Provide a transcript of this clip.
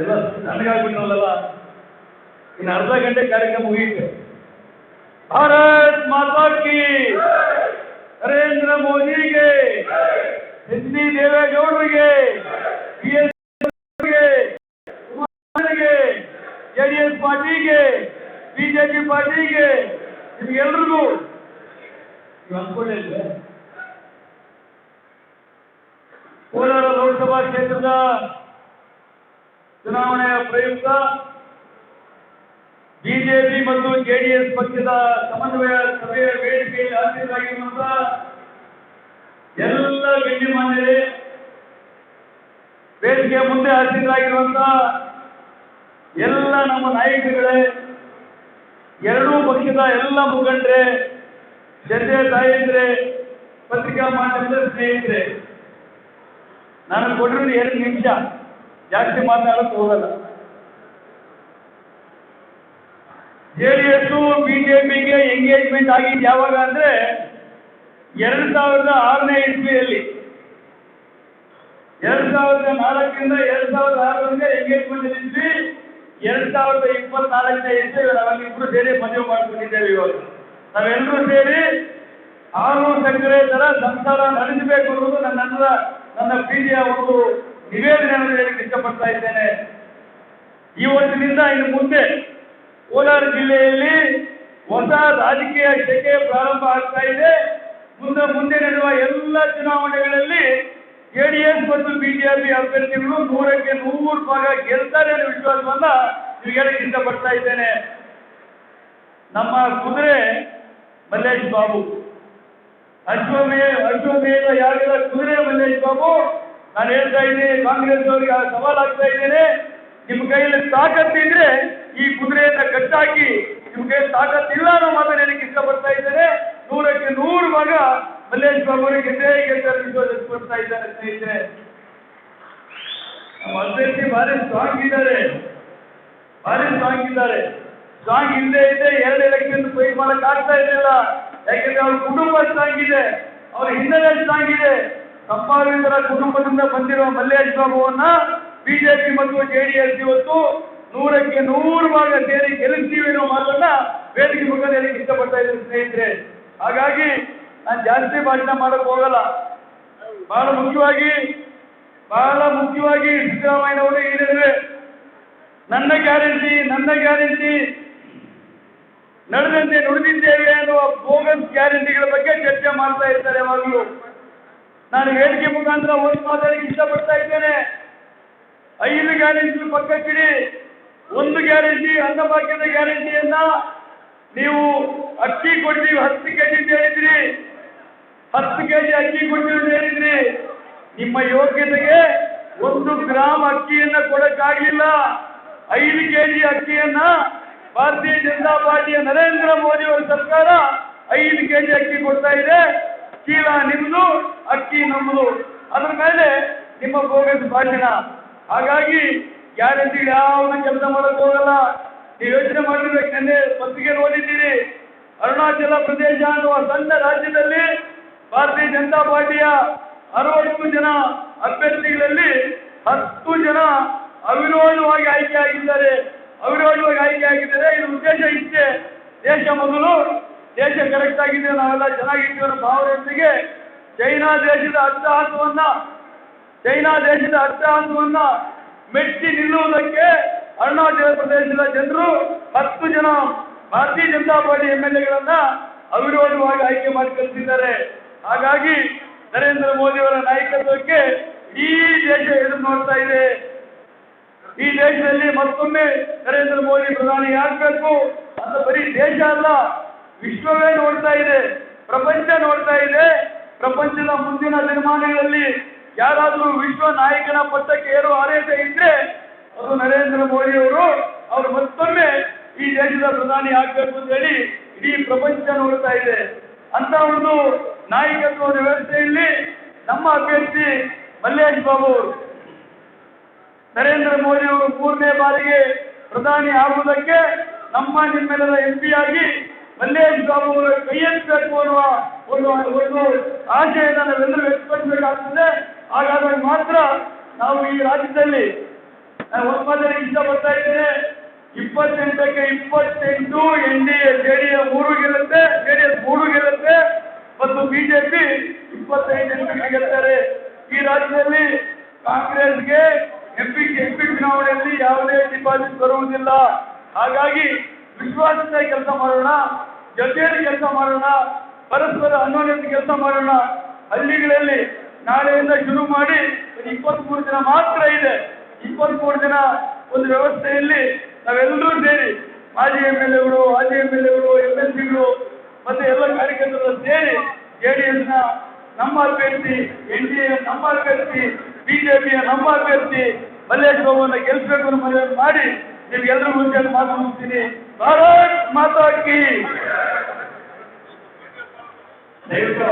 ಎಲ್ಲ ನನಗಾಗ್ಬಿಟ್ಟಲ್ಲ ಇನ್ನು ಅರ್ಧ ಗಂಟೆ ಕಾರ್ಯಕ್ರಮ ಮುಗಿಯುತ್ತೆ. ಭಾರತ್ ಮಾತಾ ನರೇಂದ್ರ ಮೋದಿಗೆ ಎಚ್ ಡಿ ದೇವೇಗೌಡರಿಗೆ ಬಿ ಎಸ್ ಜೆಡಿಎಸ್ ಪಾರ್ಟಿಗೆ ಬಿಜೆಪಿ ಪಾರ್ಟಿಗೆ, ನಿಮ್ಗೆಲ್ರಿಗೂ ನೀವು ಕೋಲಾರ ಲೋಕಸಭಾ ಕ್ಷೇತ್ರದ ಚುನಾವಣೆಯ ಪ್ರಯುಕ್ತ ಬಿಜೆಪಿ ಮತ್ತು ಜೆಡಿಎಸ್ ಪಕ್ಷದ ಸಮನ್ವಯ ಸಭೆಯ ವೇದಿಕೆಯಲ್ಲಿ ಹಾಕಿದ್ದಾಗಿರುವಂತಹ ಎಲ್ಲ ವಿದ್ಯಮಾನ್ಯರೇ ವೇದಿಕೆಯ ಮುಂದೆ ಹಾಕಿದ್ದಾಗಿರುವಂತಹ ಎಲ್ಲ ನಮ್ಮ ನಾಯಕರುಗಳೇ ಎರಡೂ ಪಕ್ಷದ ಎಲ್ಲ ಮುಖಂಡರೇ ಜತೆ ತಾಯಂದ್ರೆ, ಪತ್ರಿಕಾ ಮಾಧ್ಯಮದ ಸ್ನೇಹಿತರೆ, ನಾನು ಕೊಟ್ಟಿರೋದು ಎರಡು ನಿಮಿಷ. ಜಾಸ್ತಿ ಮಾತಾಡಕ್ಕೆ ಹೋಗಲ್ಲ. ಜೆಡಿಎಸ್ ಬಿಜೆಪಿಗೆ ಎಂಗೇಜ್ಮೆಂಟ್ ಆಗಿದ್ದು ಯಾವಾಗ ಅಂದ್ರೆ ಎರಡ್ ಸಾವಿರದ ಆರನೇ ಇಸ್ವಿಯಲ್ಲಿ. ಎರಡ್ ಸಾವಿರದ ನಾಲ್ಕರಿಂದ ಎರಡ್ ಸಾವಿರದ ಆರರಿಂದ ಎಂಗೇಜ್ಮೆಂಟ್ ಇದ್ವಿ. ಎರಡ್ ಸಾವಿರದ ಇಪ್ಪತ್ನಾಲ್ಕನೇ ಇಸ್ವಿ ನಾವೆಲ್ಲಿಬ್ರು ಸೇರಿ ಮದುವೆ ಮಾಡ್ಕೊಂಡಿದ್ದೇವೆ ಇವಾಗ. ನಾವೆಲ್ಲರೂ ಸೇರಿ ಆರು ಸಕ್ಕರೆ ತರ ಸಂಸಾರ ನಡೆಸಬೇಕು ಅನ್ನೋದು ನನ್ನ ನನ್ನ ನನ್ನ ಪ್ರೀತಿಯ ಒಂದು ನಿವೇದನೆ ಅಂತ ಹೇಳಕ್ಕೆ ಇಷ್ಟಪಡ್ತಾ ಇದ್ದೇನೆ. ವರ್ಷದಿಂದ ಇನ್ನು ಮುಂದೆ ಕೋಲಾರ ಜಿಲ್ಲೆಯಲ್ಲಿ ಹೊಸ ರಾಜಕೀಯ ಶಕೆ ಪ್ರಾರಂಭ ಆಗ್ತಾ ಇದೆ. ಮುಂದೆ ಮುಂದೆ ನಡೆಯುವ ಎಲ್ಲ ಚುನಾವಣೆಗಳಲ್ಲಿ ಜೆಡಿಎಸ್ ಮತ್ತು ಬಿಜೆಪಿ ಅಭ್ಯರ್ಥಿಗಳು ನೂರಕ್ಕೆ ನೂರು ಭಾಗ ಗೆಲ್ತಾರೆ ಅನ್ನೋ ವಿಶ್ವಾಸವನ್ನ ನಿಮಗೆ ಹೇಳಕ್ಕೆ ಇಷ್ಟಪಡ್ತಾ ಇದ್ದೇನೆ. ನಮ್ಮ ಕುದುರೆ ಮಲ್ಲೇಶ್ ಬಾಬು. ಅಶ್ವಮೇ ಅಶ್ವಮೇಧ ಯಾರಿಲ್ಲ ಕುದುರೆ ಮಲ್ಲೇಶ್ ಬಾಬು? ನಾನು ಹೇಳ್ತಾ ಇದ್ದೀನಿ ಕಾಂಗ್ರೆಸ್ ಅವರಿಗೆ ಸವಾಲಾಗ್ತಾ ಇದ್ದೇನೆ. ನಿಮ್ಮ ಕೈಯಲ್ಲಿ ತಾಕತ್ತಿದ್ರೆ ಈ ಕುದುರೆಯನ್ನ ಕಟ್ಟಾಕಿ ನಿಮ್ಮ ಕೈಯಲ್ಲಿ ತಾಕತ್ತಿಲ್ಲ ಅನ್ನೋ ಮಾತನ್ನು ಹೇಳಕ್ಕೆ ಇಷ್ಟಪಡ್ತಾ ಇದ್ದೇನೆ. ನೂರಕ್ಕೆ ನೂರು ಮಗ ಮಲ್ಲೇಶ್ ಬಾಬು ಅವರಿಗೆ ಗೆದ್ದೇ ಗೆದ್ದ ವಿಶ್ವಾಸ ವ್ಯಕ್ತಪಡ್ತಾ ಇದ್ದಾರೆ ಸ್ನೇಹಿತರೆ. ನಮ್ಮ ಅಭ್ಯರ್ಥಿ ಭಾರಿ ಸ್ಟ್ರಾಂಗ್ ಇದ್ದಾರೆ. ಭಾರಿ ಸ್ಟ್ರಾಂಗ್ ಇದ್ದಾರೆ. ಸ್ಟ್ರಾಂಗ್ ಇಲ್ಲದೆ ಇದೆ ಎರಡು ಎಲೆಕ್ಷನ್ ಫೈಟ್ ಮಾಡಕ್ ಆಗ್ತಾ ಇರಲಿಲ್ಲ. ಯಾಕೆಂದ್ರೆ ಅವ್ರ ಕುಟುಂಬ ಸ್ಟ್ರಾಂಗ್ ಇದೆ. ಅವ್ರ ಹಿನ್ನೆಲೆ ಸ್ಟ್ರಾಂಗ್ ಇದೆ. ಸಂಭಾವಿತರ ಕುಟುಂಬದಿಂದ ಬಂದಿರುವ ಮಲ್ಲೇಶ್ ಬಾಬುವನ್ನ ಬಿಜೆಪಿ ಮತ್ತು ಜೆಡಿಎಸ್ ಇವತ್ತು ನೂರಕ್ಕೆ ನೂರು ಭಾಗ ಸೇರಿ ಗೆಲ್ಲಿಸ್ತೀವಿ ಅನ್ನೋ ಮಾತನ್ನ ವೇದಿಕೆ ಮುಖಾಂತರ ಇಷ್ಟಪಡ್ತಾ ಇದ್ದೀನಿ ಸ್ನೇಹಿತರೆ. ಹಾಗಾಗಿ ನಾನು ಜಾಸ್ತಿ ಭಾಷಣ ಮಾಡಕ್ ಹೋಗಲ್ಲ. ಬಹಳ ಮುಖ್ಯವಾಗಿ ಬಹಳ ಮುಖ್ಯವಾಗಿ ಸಿದ್ದರಾಮಯ್ಯನವರು ಹೇಳಿದ್ರೆ ನನ್ನ ಗ್ಯಾರಂಟಿ ನನ್ನ ಗ್ಯಾರಂಟಿ, ನಡೆದಂತೆ ನುಡಿದಿದ್ದೇವೆ ಅನ್ನುವ ಬೋಗಸ್ ಗ್ಯಾರಂಟಿಗಳ ಬಗ್ಗೆ ಚರ್ಚೆ ಮಾಡ್ತಾ ಇರ್ತಾರೆ ಯಾವಾಗಲೂ. ನಾನು ಹೇಳಿಕೆ ಮುಖಾಂತರ ಒಂದು ಮಾತಾಡಲಿಕ್ಕೆ ಇಷ್ಟಪಡ್ತಾ ಇದ್ದೇನೆ. ಐದು ಗ್ಯಾರಂಟಿ ಪಕ್ಕಕ್ಕಿಡಿ, ಒಂದು ಗ್ಯಾರಂಟಿ ಅನ್ನಭಾಗ್ಯದ ಗ್ಯಾರಂಟಿಯನ್ನ ನೀವು ಅಕ್ಕಿ ಕೊಡ್ತೀವಿ, ಹತ್ತು ಕೆಜಿ ಅಂತ ಹೇಳಿದ್ರಿ. ಹತ್ತು ಕೆಜಿ ಅಕ್ಕಿ ಕೊಡ್ತೀವಿ ಅಂತ ಹೇಳಿದ್ರಿ. ನಿಮ್ಮ ಯೋಗ್ಯತೆಗೆ ಒಂದು ಗ್ರಾಮ್ ಅಕ್ಕಿಯನ್ನ ಕೊಡಕ್ಕಾಗಿಲ್ಲ ಐದು ಕೆ ಜಿ ಅಕ್ಕಿಯನ್ನ ಭಾರತೀಯ ಜನತಾ ಪಾರ್ಟಿಯ ನರೇಂದ್ರ ಮೋದಿ ಅವರ ಸರ್ಕಾರ ಐದು ಕೆ ಜಿ ಅಕ್ಕಿ ಕೊಡ್ತಾ ಇದೆ. ಚೀಲ ನಿಮ್ದು ಅಕ್ಕಿ ನಂಬುದು ಅದ್ರ ಮೇಲೆ ನಿಮ್ಮ ಬೋಗಸ್ ಭಾಷಣ. ಹಾಗಾಗಿ ಯಾರಂತ ಯಾವುದು ಕೆಲಸ ಮಾಡಕ್ ಹೋಗಲ್ಲ. ನೀವು ಯೋಚನೆ ಮಾಡಿರ್ಬೇಕು ನೆನ್ನೆ ಪತ್ರಿಕೆ ಓದಿದ್ದೀರಿ ಅರುಣಾಚಲ ಪ್ರದೇಶ ಅನ್ನುವ ಸಣ್ಣ ರಾಜ್ಯದಲ್ಲಿ ಭಾರತೀಯ ಜನತಾ ಪಾರ್ಟಿಯ ಅರವತ್ತು ಜನ ಅಭ್ಯರ್ಥಿಗಳಲ್ಲಿ ಹತ್ತು ಜನ ಅವಿರೋಧವಾಗಿ ಆಯ್ಕೆ ಆಗಿದ್ದಾರೆ. ಅವಿರೋಧವಾಗಿ ಆಯ್ಕೆ ಆಗಿದ್ದಾರೆ. ಇದು ಉದ್ದೇಶ ಇಷ್ಟೇ. ದೇಶ ಮೊದಲು, ದೇಶ ಕರೆಕ್ಟ್ ಆಗಿದ್ರೆ ನಾವೆಲ್ಲ ಚೆನ್ನಾಗಿದ್ದೀವಿ ಅನ್ನೋ ಭಾವನೆಯೊಂದಿಗೆ ಚೈನಾ ದೇಶದ ಅಟ್ಟಹಾಸವನ್ನ, ಚೈನಾ ದೇಶದ ಅಟ್ಟಹಾಸವನ್ನ ಮೆಚ್ಚಿ ನಿಲ್ಲುವುದಕ್ಕೆ ಅರುಣಾಚಲ ಪ್ರದೇಶದ ಜನರು ಹತ್ತು ಜನ Bharatiya Janata party M L ಎಗಳನ್ನ ಅವಿರೋಧವಾಗಿ ಆಯ್ಕೆ ಮಾಡಿ ಕಳಿಸಿದ್ದಾರೆ. ಹಾಗಾಗಿ ನರೇಂದ್ರ ಮೋದಿ ಅವರ ನಾಯಕತ್ವಕ್ಕೆ ಈ ದೇಶ ಎದುರು ನೋಡ್ತಾ ಇದೆ. ಈ ದೇಶದಲ್ಲಿ ಮತ್ತೊಮ್ಮೆ ನರೇಂದ್ರ ಮೋದಿ ಪ್ರಧಾನಿ ಆಗ್ಬೇಕು ಅಂತ ಬರೀ ದೇಶ ಅಲ್ಲ, ವಿಶ್ವವೇ ನೋಡ್ತಾ ಇದೆ, ಪ್ರಪಂಚ ನೋಡ್ತಾ ಇದೆ. ಪ್ರಪಂಚದ ಮುಂದಿನ ದಿನಮಾನಗಳಲ್ಲಿ ಯಾರಾದರೂ ವಿಶ್ವ ನಾಯಕನ ಪಟ್ಟಕ್ಕೆ ಏರುವ ಅರ್ಹತೆ ಇದ್ರೆ ಅದು ನರೇಂದ್ರ ಮೋದಿ ಅವರು ಅವರು ಮತ್ತೊಮ್ಮೆ ಈ ದೇಶದ ಪ್ರಧಾನಿ ಆಗ್ಬೇಕು ಅಂತ ಹೇಳಿ ಇಡೀ ಪ್ರಪಂಚ ನೋಡ್ತಾ ಇದೆ. ಅಂತ ಒಂದು ನಾಯಕತ್ವದ ವ್ಯವಸ್ಥೆಯಲ್ಲಿ ನಮ್ಮ ಅಭ್ಯರ್ಥಿ ಮಲ್ಲೇಶ್ ಬಾಬು ನರೇಂದ್ರ ಮೋದಿ ಅವರು ಮೂರನೇ ಬಾರಿಗೆ ಪ್ರಧಾನಿ ಆಗುವುದಕ್ಕೆ ನಮ್ಮ ನಿಮ್ಮೆಲ್ಲರ ಎಂ ಆಗಿ ಮಲ್ಲೇಶ್ ಬಾಬು ಅವರ ಕೈಯೆತ್ತಬೇಕು ಅನ್ನುವ ಒಂದು ಒಂದು ಆಶೆಯನ್ನು ನಾವೆಲ್ಲರೂ ವ್ಯಕ್ತಪಡಿಸಬೇಕಾಗ್ತದೆ. ಹಾಗಾದಾಗ ಮಾತ್ರ ನಾವು ಈ ರಾಜ್ಯದಲ್ಲಿ ನಾನು ಇಷ್ಟ ಬರ್ತಾ ಇದ್ದೇನೆ ಇಪ್ಪತ್ತೆಂಟಕ್ಕೆ ಇಪ್ಪತ್ತೆಂಟು N D A J D A ಮೂರು ಗೆಲ್ಲುತ್ತೆ ಜೆ ಡಿ ಎಸ್ ಮೂರು ಗೆಲ್ಲುತ್ತೆ, ಮತ್ತು ಬಿಜೆಪಿ ಇಪ್ಪತ್ತೈದು ಗೆಲ್ತಾರೆ ಈ ರಾಜ್ಯದಲ್ಲಿ ಕಾಂಗ್ರೆಸ್ಗೆ ಎಂಪಿ ಎಂಪಿ ಚುನಾವಣೆಯಲ್ಲಿ ಯಾವುದೇ ಡಿಪಾಸಿಟ್ ಬರುವುದಿಲ್ಲ. ಹಾಗಾಗಿ ವಿಶ್ವಾಸದ ಕೆಲಸ ಮಾಡೋಣ, ಜೊತೆಯಲ್ಲಿ ಕೆಲಸ ಮಾಡೋಣ. ಪರಸ್ಪರ ಅನ್ಯೋನ್ಯತೆ ಕೆಲಸ ಮಾಡೋಣ. ಹಳ್ಳಿಗಳಲ್ಲಿ ನಾಳೆಯಿಂದ ಶುರು ಮಾಡಿ ಇಪ್ಪತ್ಮೂರು ದಿನ ಮಾತ್ರ ಇದೆ. ಇಪ್ಪತ್ಮೂರು ದಿನ ಒಂದು ವ್ಯವಸ್ಥೆಯಲ್ಲಿ ನಾವೆಲ್ಲರೂ ಸೇರಿ ಮಾಜಿ ಎಂ ಎಲ್ ಎಗಳು, ಮಾಜಿ ಎಂ ಎಲ್ ಎಗಳು, ಎಂ ಎಲ್ ಸಿಗಳು ಮತ್ತೆ ಎಲ್ಲ ಕಾರ್ಯಕರ್ತರು ಸೇರಿ ಜೆ ಡಿ ಎಸ್ನ ನಮ್ಮ ಅಭ್ಯರ್ಥಿ, ಎನ್ ಡಿ ಎ ನಮ್ಮ ಅಭ್ಯರ್ಥಿ ಬಿಜೆಪಿಯ ನಮ್ಮ ಅಭ್ಯರ್ಥಿ ಮಲ್ಲೇಶ್ ಗೆಲ್ಸಬೇಕು ಅನ್ನೋ ಮನವಿ ಮಾಡಿ ನಿಮ್ಗೆಲ್ಲರೂ ಮುಂಚೆ ಮಾತು ಮುಗಿಸ್ತೀನಿ. ಭಾರತ್ ಮಾತಾ ಕಿ. There you go.